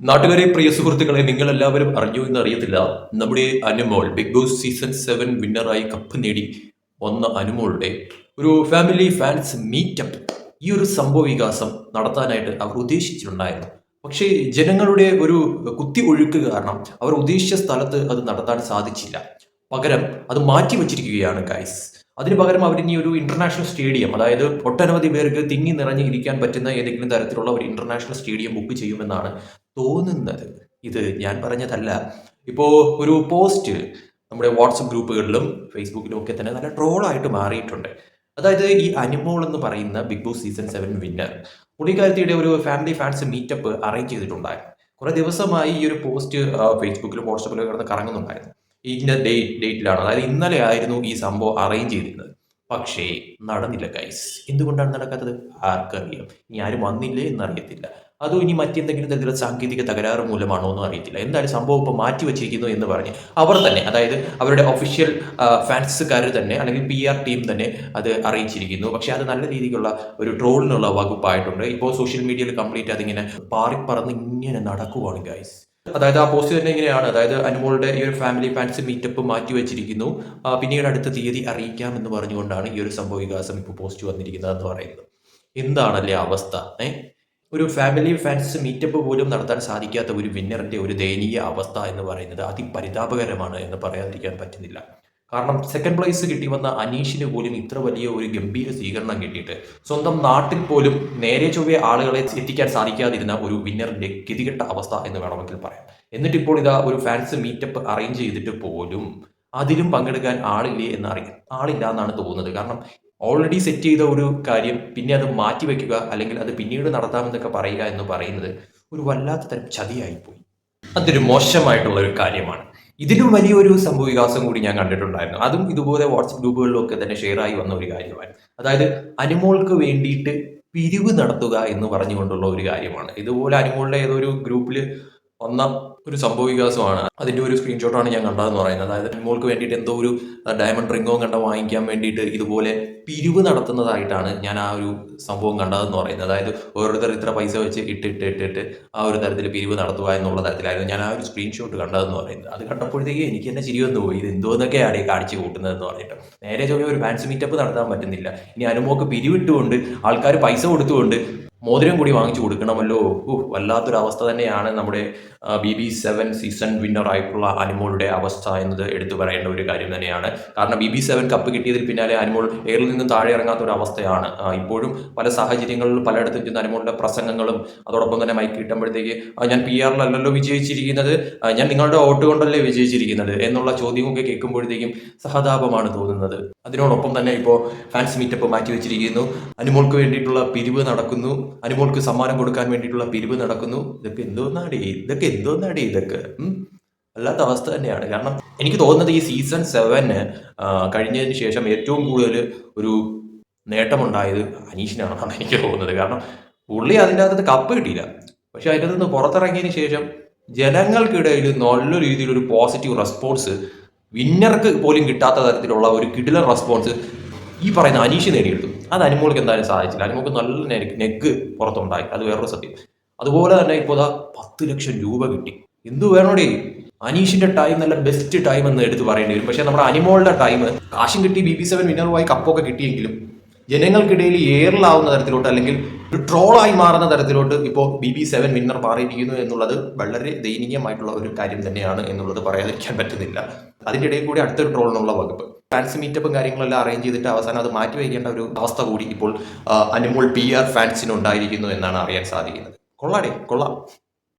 നാട്ടുകാരെ പ്രിയ സുഹൃത്തുക്കളെ നിങ്ങൾ എല്ലാവരും അറിഞ്ഞു എന്ന് അറിയത്തില്ല. നമ്മുടെ Anumol big boss season seven വിന്നറായി cup നേടി വന്ന അനുമോളുടെ ഒരു ഫാമിലി ഫാൻസ് മീറ്റപ്പ് ഈ ഒരു സംഭവ വികാസം നടത്താനായിട്ട് അവർ ഉദ്ദേശിച്ചിട്ടുണ്ടായിരുന്നു. പക്ഷേ ജനങ്ങളുടെ ഒരു കുത്തി ഒഴുക്ക് കാരണം അവർ ഉദ്ദേശിച്ച സ്ഥലത്ത് അത് നടത്താൻ സാധിച്ചില്ല. പകരം അത് മാറ്റി വച്ചിരിക്കുകയാണ് ഗൈസ് അതിന് പകരം അവർ ഇനി ഒരു ഇന്റർനാഷണൽ സ്റ്റേഡിയം അതായത് ഒട്ടനവധി പേർക്ക് തിങ്ങി നിറഞ്ഞിരിക്കാൻ പറ്റുന്ന ഏതെങ്കിലും തരത്തിലുള്ള ഒരു ഇന്റർനാഷണൽ സ്റ്റേഡിയം ബുക്ക് ചെയ്യുമെന്നാണ് തോന്നുന്നത്. ഇത് ഞാൻ പറഞ്ഞതല്ല. ഇപ്പോൾ ഒരു പോസ്റ്റ് നമ്മുടെ വാട്സപ്പ് ഗ്രൂപ്പുകളിലും ഫേസ്ബുക്കിലും ഒക്കെ തന്നെ നല്ല ട്രോളായിട്ട് മാറിയിട്ടുണ്ട്. അതായത് ഈ അനിമോൾ എന്ന് പറയുന്ന big boss season seven winner പുള്ളിക്കാരത്തിയുടെ ഒരു ഫാമിലി ഫാൻസ് മീറ്റപ്പ് അറേഞ്ച് ചെയ്തിട്ടുണ്ടായിരുന്നു. കുറേ ദിവസമായി ഈ ഒരു പോസ്റ്റ് ഫേസ്ബുക്കിലും വാട്സപ്പിലും കിടന്ന് കറങ്ങുന്നുണ്ടായിരുന്നു. ഇന്ന ഡേറ്റ് ഡേറ്റിലാണ് അതായത് ഇന്നലെ ആയിരുന്നു ഈ സംഭവം അറേഞ്ച് ചെയ്തിരുന്നത്. പക്ഷേ നടന്നില്ല ഗൈസ് എന്തുകൊണ്ടാണ് നടക്കാത്തത്? ആർക്കറിയാം. ഇനി ആരും വന്നില്ലേ എന്നറിയത്തില്ല. അതോ ഇനി മറ്റെന്തെങ്കിലും തരത്തിലുള്ള സാങ്കേതിക തകരാറ് മൂലമാണോ എന്നും അറിയത്തില്ല. എന്തായാലും സംഭവം ഇപ്പോൾ മാറ്റി വെച്ചിരിക്കുന്നു എന്ന് പറഞ്ഞ് അവർ തന്നെ അതായത് അവരുടെ ഒഫീഷ്യൽ ഫാൻസുകാർ തന്നെ അല്ലെങ്കിൽ പി ആർ ടീം തന്നെ അത് അറിയിച്ചിരിക്കുന്നു. പക്ഷെ അത് നല്ല രീതിക്കുള്ള ഒരു ട്രോളിനുള്ള വകുപ്പായിട്ടുണ്ട്. ഇപ്പോൾ സോഷ്യൽ മീഡിയയിൽ കംപ്ലീറ്റ് അതിങ്ങനെ പാറി പറന്ന് ഇങ്ങനെ നടക്കുവാണ് ഗൈസ് അതായത് ആ പോസ്റ്റ് തന്നെ ഇങ്ങനെയാണ്. അതായത് അനുമോളുടെ ഈ ഒരു ഫാമിലി ഫാൻസ് മീറ്റപ്പ് മാറ്റി വെച്ചിരിക്കുന്നു. പിന്നീട് അടുത്ത തീയതി അറിയിക്കാം എന്ന് പറഞ്ഞുകൊണ്ടാണ് ഈ ഒരു സംഭവ വികാസം ഇപ്പോൾ പോസ്റ്റ് വന്നിരിക്കുന്നത് എന്ന് പറയുന്നത്. എന്താണല്ലേ അവസ്ഥ ഏ? ഒരു ഫാമിലി ഫാൻസ് മീറ്റപ്പ് പോലും നടത്താൻ സാധിക്കാത്ത ഒരു വിന്നറിന്റെ ഒരു ദയനീയ അവസ്ഥ എന്ന് പറയുന്നത് അതിപരിതാപകരമാണ് എന്ന് പറയാതിരിക്കാൻ പറ്റുന്നില്ല. കാരണം സെക്കൻഡ് പ്ലേസ് കിട്ടി വന്ന അനീഷിന് പോലും ഇത്ര വലിയ ഒരു ഗംഭീര സ്വീകരണം കിട്ടിയിട്ട് സ്വന്തം നാട്ടിൽ പോലും നേരെ ചൊവ്വേ ആളുകളെ എത്തിക്കാൻ സാധിക്കാതിരുന്ന ഒരു വിന്നറിന്റെ ഗതികെട്ട അവസ്ഥ എന്ന് വേണമെങ്കിൽ പറയാം. എന്നിട്ട് ഇപ്പോൾ ഇതാ ഒരു ഫാൻസ് മീറ്റപ്പ് അറേഞ്ച് ചെയ്തിട്ട് പോലും അതിലും പങ്കെടുക്കാൻ ആളില്ലേ എന്ന് അറിയാം ആളില്ല എന്നാണ് തോന്നുന്നത്. കാരണം ഓൾറെഡി സെറ്റ് ചെയ്ത ഒരു കാര്യം പിന്നെ അത് മാറ്റി വെക്കുക അല്ലെങ്കിൽ അത് പിന്നീട് നടത്താമെന്നൊക്കെ പറയുക എന്ന് പറയുന്നത് ഒരു വല്ലാത്ത തരം ചതിയായിപ്പോയി. അതൊരു മോശമായിട്ടുള്ള ഒരു കാര്യമാണ്. ഇതിലും വലിയൊരു സംഭവ വികാസം കൂടി ഞാൻ കണ്ടിട്ടുണ്ടായിരുന്നു. അതും ഇതുപോലെ വാട്സപ്പ് ഗ്രൂപ്പുകളിലൊക്കെ തന്നെ ഷെയർ ആയി വന്ന ഒരു കാര്യമാണ് അതായത് അനുമോൾക്ക് വേണ്ടിയിട്ട് പിരിവ് നടത്തുക എന്ന് പറഞ്ഞുകൊണ്ടുള്ള ഒരു കാര്യമാണ്. ഇതുപോലെ അനുമോളുടെ ഏതൊരു ഗ്രൂപ്പിൽ വന്ന ഒരു സംഭവ വികാസമാണ് അതിന്റെ ഒരു സ്ക്രീൻഷോട്ടാണ് ഞാൻ കണ്ടതെന്ന് പറയുന്നത്. അതായത് മോൾക്ക് വേണ്ടിയിട്ട് എന്തോ ഒരു ഡയമണ്ട് റിംഗോ കണ്ട വാങ്ങിക്കാൻ വേണ്ടിയിട്ട് ഇതുപോലെ പിരിവ് നടത്തുന്നതായിട്ടാണ് ഞാൻ ആ ഒരു സംഭവം കണ്ടതെന്ന് പറയുന്നത്. അതായത് ഓരോരുത്തർ ഇത്ര പൈസ വെച്ച് ഇട്ടിട്ട് ഇട്ടിട്ട് ആ ഒരു തരത്തിൽ പിരിവ് നടത്തുക എന്നുള്ള തരത്തിലായിരുന്നു ഞാൻ ആ ഒരു സ്ക്രീൻഷോട്ട് കണ്ടതെന്ന് പറയുന്നത്. അത് കണ്ടപ്പോഴത്തേക്ക് എനിക്ക് തന്നെ ചിരി വന്നു പോയി. ഇത് എന്തോന്നൊക്കെയാണ് ഈ കാണിച്ചു കൂട്ടുന്നതെന്ന് പറഞ്ഞിട്ട്. നേരെ ചോദ്യം ഒരു ഫാൻസ് മീറ്റപ്പ് നടത്താൻ പറ്റുന്നില്ല. ഇനി അനുമോക്ക് പിരിവിട്ടുകൊണ്ട് ആൾക്കാർ പൈസ കൊടുത്തുകൊണ്ട് മോതിരം കൂടി വാങ്ങിച്ചു കൊടുക്കണമല്ലോ. ഉഹ് വല്ലാത്തൊരു അവസ്ഥ തന്നെയാണ് നമ്മുടെ B B seven season winner ആയിട്ടുള്ള അനിമോളുടെ അവസ്ഥ എന്നത് എടുത്തു പറയേണ്ട ഒരു കാര്യം തന്നെയാണ്. കാരണം ബി ബി സെവൻ കപ്പ് കിട്ടിയതിൽ പിന്നാലെ അനിമോൾ എയറിൽ നിന്നും താഴെ ഇറങ്ങാത്ത ഒരു അവസ്ഥയാണ് ഇപ്പോഴും പല സാഹചര്യങ്ങളിൽ പലയിടത്തും ചെന്ന് അനിമോളുടെ പ്രസംഗങ്ങളും അതോടൊപ്പം തന്നെ മൈക്ക് കിട്ടുമ്പോഴത്തേക്ക് ഞാൻ പി ആറിലല്ലല്ലോ വിജയിച്ചിരിക്കുന്നത് ഞാൻ നിങ്ങളുടെ വോട്ട് കൊണ്ടല്ലേ വിജയിച്ചിരിക്കുന്നത് എന്നുള്ള ചോദ്യമൊക്കെ കേൾക്കുമ്പോഴത്തേക്കും സഹതാപമാണ് തോന്നുന്നത്. അതിനോടൊപ്പം തന്നെ ഇപ്പോൾ ഫാൻസ് മീറ്റപ്പ് മാറ്റി വെച്ചിരിക്കുന്നു. അനിമോൾക്ക് വേണ്ടിയിട്ടുള്ള പിരിവ് നടക്കുന്നു. അനുമോൾക്ക് സമ്മാനം കൊടുക്കാൻ വേണ്ടിയിട്ടുള്ള പിരിവ് നടക്കുന്നു. ഇതൊക്കെ എന്തോന്നാടി? ഇതൊക്കെ എന്തോന്നാടി ഇതൊക്കെ? അല്ലാത്ത അവസ്ഥ തന്നെയാണ്. കാരണം എനിക്ക് തോന്നുന്നത് ഈ സീസൺ സെവന് കഴിഞ്ഞതിന് ശേഷം ഏറ്റവും കൂടുതൽ ഒരു നേട്ടമുണ്ടായത് അനീഷിനാണെന്നാണ് എനിക്ക് തോന്നുന്നത്. കാരണം പുള്ളി അതിന്റെ അകത്ത് കപ്പ് കിട്ടിയില്ല. പക്ഷെ അതിന്റെ നിന്ന് പുറത്തിറങ്ങിയതിന് ശേഷം ജനങ്ങൾക്കിടയിൽ നല്ല രീതിയിലൊരു പോസിറ്റീവ് റെസ്പോൺസ് വിന്നർക്ക് പോലും കിട്ടാത്ത തരത്തിലുള്ള ഒരു കിടിലൻ റെസ്പോൺസ് ഈ പറയുന്ന അനീഷ് നേടിയെടുത്തു അത് അനുമോൾക്ക് എന്തായാലും സാധിച്ചില്ല അനുമോൾക്ക് നല്ല നെഗ് പുറത്തുണ്ടായി. അത് വേറൊരു സത്യം. അതുപോലെ തന്നെ ഇപ്പോൾ അതാ പത്ത് ലക്ഷം രൂപ കിട്ടി. എന്തു വേണോടേ? അനീഷിന്റെ ടൈം നല്ല ബെസ്റ്റ് ടൈം എന്ന് എടുത്ത് പറയേണ്ടി വരും. പക്ഷെ നമ്മുടെ അനിമോളുടെ ടൈം കാശും കിട്ടി ബി ബി സെവൻ വിന്നറുമായി കപ്പൊക്കെ കിട്ടിയെങ്കിലും ജനങ്ങൾക്കിടയിൽ ഏറിലാവുന്ന തരത്തിലോട്ട് അല്ലെങ്കിൽ ഒരു ട്രോളായി മാറുന്ന തരത്തിലോട്ട് ഇപ്പോൾ ബി ബി സെവൻ വിന്നർ മാറിയിരിക്കുന്നു എന്നുള്ളത് വളരെ ദയനീയമായിട്ടുള്ള ഒരു കാര്യം തന്നെയാണ് എന്നുള്ളത് പറയാതിരിക്കാൻ പറ്റുന്നില്ല. അതിന്റെ ഇടയിൽ കൂടി അടുത്തൊരു ട്രോളിനുള്ള വകുപ്പ്. ഫാൻസ് മീറ്റപ്പും കാര്യങ്ങളെല്ലാം അറേഞ്ച് ചെയ്തിട്ട് അവസാനം അത് മാറ്റി വയ്ക്കേണ്ട ഒരു അവസ്ഥ കൂടി ഇപ്പോൾ അനുമോൾ പി ആർ ഫാൻസിന് ഉണ്ടായിരിക്കുന്നു എന്നാണ് അറിയാൻ സാധിക്കുന്നത്. കൊള്ളാടേ കൊള്ളാം.